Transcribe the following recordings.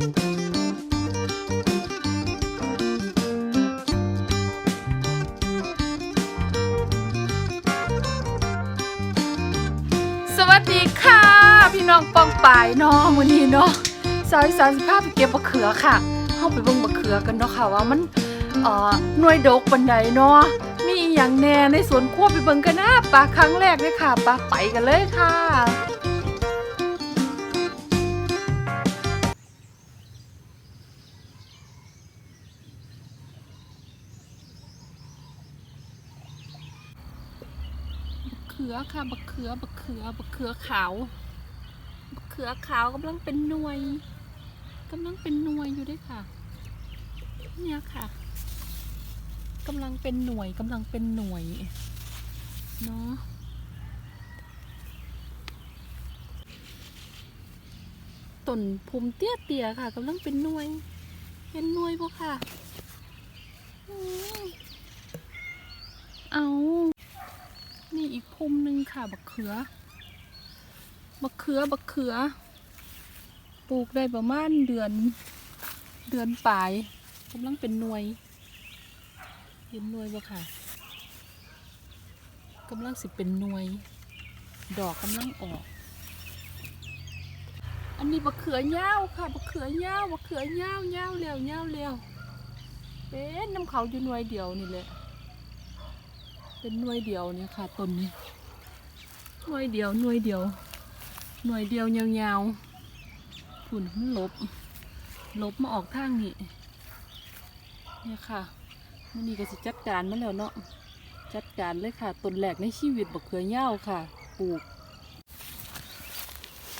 สวัสดีค่ะ พี่น้องปองปายเนาะมื้อนี้เนาะสาวอีสานสิพาไปเก็บมะเขือค่ะเฮาไปเบิ่งมะเขือกันเนาะค่ะว่ามันเอ่อหน่วยดกปานใดเนาะมีอหย่างแหน่ในสวนครัวไปเบิ่งกันนะปลาครั้งแรกเลยค่ะปลาไปกันเลยค่ะ ขือค่ะบักเขือบักเขือบักเขือขาวบักเขือขาวกำลังเป็นหน่วยกำลังเป็นหน่วยอยู่ด้วยค่ะ เนี่ยค่ะกำลังเป็นหน่วยกำลังเป็นหน่วยเนาะต้นภูมิเตี้ยเตี้ยค่ะกำลังเป็นหน่วยเห็นหน่วยปะค่ะเอา พุ่มหนึ่งค่ะ บักเขือ บักเขือ บักเขือ ปลูกได้ประมาณเดือน เดือนปลายกำลังเป็นหน่วย เห็นหน่วยบ่ค่ะกำลังสิเป็นหน่วย ดอกกำลังออก อันนี้บักเขือยาวค่ะ บักเขือยาวบักเขือยาวยาวเร็วยาวเร็วเป็นน้ำเขาอยู่หน่วยเดียวนี่แหละ เป็นหน่วยเดียวเนี่ยค่ะต้นนี้หน่วยเดียวหน่วยเดียว หน่วยเดียวยาวๆฝุ่นมันลบ ลบมาออกทางนี้เนี่ยค่ะมันนี่ก็สิจัดการมันแล้วเนาะจัดการเลยค่ะต้นแรกในชีวิตบักเขือยาวค่ะ ปลูก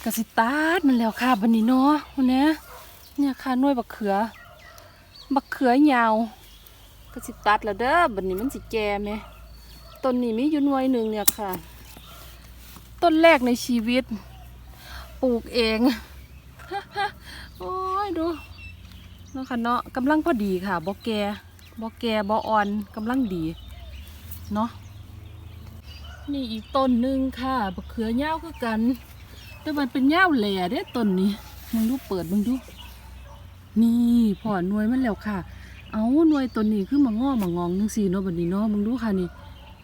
กสิตาร์มันแล้วค่ะบันนี้เนาะวันนี้เนี่ยค่ะน่วยบักเขือ บักเขือยาวกสิตัดแล้วเด้อบันนี้มันสิแก่ไหม ต้นนี้มีอยู่หน่วยหนึ่งเนี่ยค่ะ ต้นแรกในชีวิต ปลูกเองโอ้ยดูเนาะค่ะเนาะกำลังพอดีค่ะบ่แกบ่แกบอ่อนกำลังดีเนาะนี่อีกต้นหนึ่งค่ะบักเขือยาวคือกัน แต่มันเป็นยาวแหล่เด้ต้นนี้มึงดูเปิดมึงดู นี่พอหน่วยมันแล้วค่ะ เอาหน่วยต้นนี้คือมางอมางองนึงสี่เนาะบัดนี้เนาะมึงดูค่ะนี่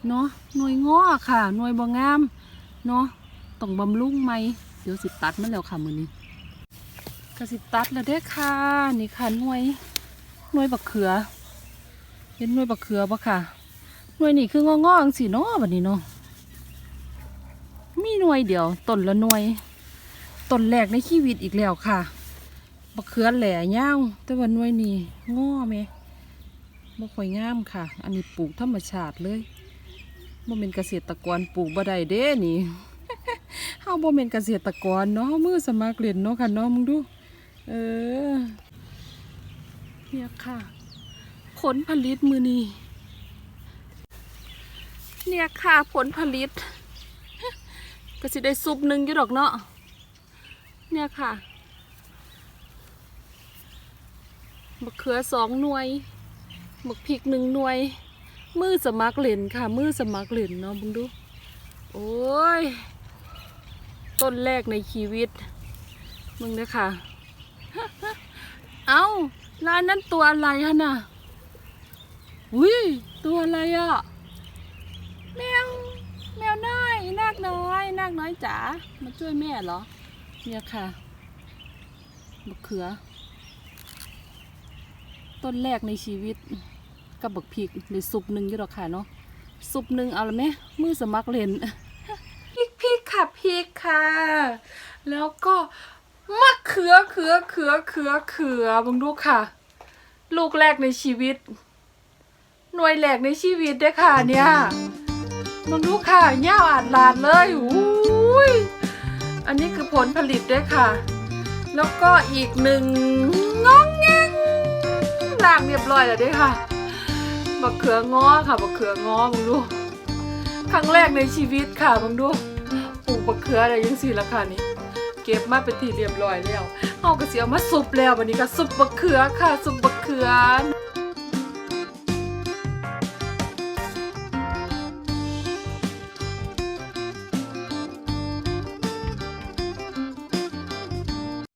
เนาะหน่วยง้อค่ะ หน่วยบางงาม เนาะต้องบำรุงไหมเดี๋ยวสิตัดมันแล้วค่ะมือนี้ก็สิตัดแล้วเด้ค่ะ นี่ค่ะหน่วยหน่วยบักเขือเห็นหน่วยบักเขือปะค่ะ หน่วยนี่คืององๆจังสิเนาะบัดนี้เนาะมีหน่วยเดียวต้นละหน่วยต้นแรกในชีวิตอีกแล้วค่ะบักเขือแหล่ยาแต่ว่าหน่วยนี่ง้อไหมบ่ค่อยงามค่ะ อันนี้ปลูกธรรมชาติเลย บ่เป็นเกษตรกรปลูกบ่ได้เด้นี่เฮาบ่เป็นเกษตรกรเนาะเฮามือสมัครเรียนเนาะค่ะเนาะมึงดู เออ เนี่ยค่ะ ผลผลิตมือนี้เนี่ยค่ะผลผลิต ก็สิได้ซุปหนึ่งอยู่ดอกเนาะเนี่ยค่ะมะเขือสองหน่วยมะพริกหนึ่งหน่วย มือสมัครเล่นค่ะ มือสมัครเล่นเนาะมึงดู โอ้ย ต้นแรกในชีวิต มึงเนี่ยค่ะ เอ้าร้านนั้นตัวอะไรฮะน่ะอุ้ยตัวอะไรอะแมวแมวน้อยนาคน้อยนาคน้อยจ๋ามาช่วยแม่เหรอ เนี่ยค่ะมะเขือ ต้นแรกในชีวิต กับบักพริกหรือซุปหนึ่งอยู่หรอกค่ะเนาะซุปหนึ่งเอาละไหมมือสมัครเล่นพริกพริกค่ะพริกค่ะ แล้วก็มะเขือเขือเขือเขือเขือบังดูค่ะ ลูกแรกในชีวิต หน่วยแรกในชีวิตเด้ค่ะเนี่ยบังดูค่ะย่าอาดลาดเลยอุ้ยอันนี้คือผลผลิตเด้อค่ะ แล้วก็อีกหนึ่งงองแงงล้างเรียบร้อยแล้วเด้อค่ะ บักเขือง้อค่ะบักเขือง้อมึงดูครั้งแรกในชีวิตค่ะมึงดูปลูกบักเขืออะไรยังสี่ราคานี้เก็บมาเป็นที่เรียบร้อยแล้วเอากระเสียวมาซุปแล้ววันนี้ก็ซุปบักเขือค่ะซุปบักเขือ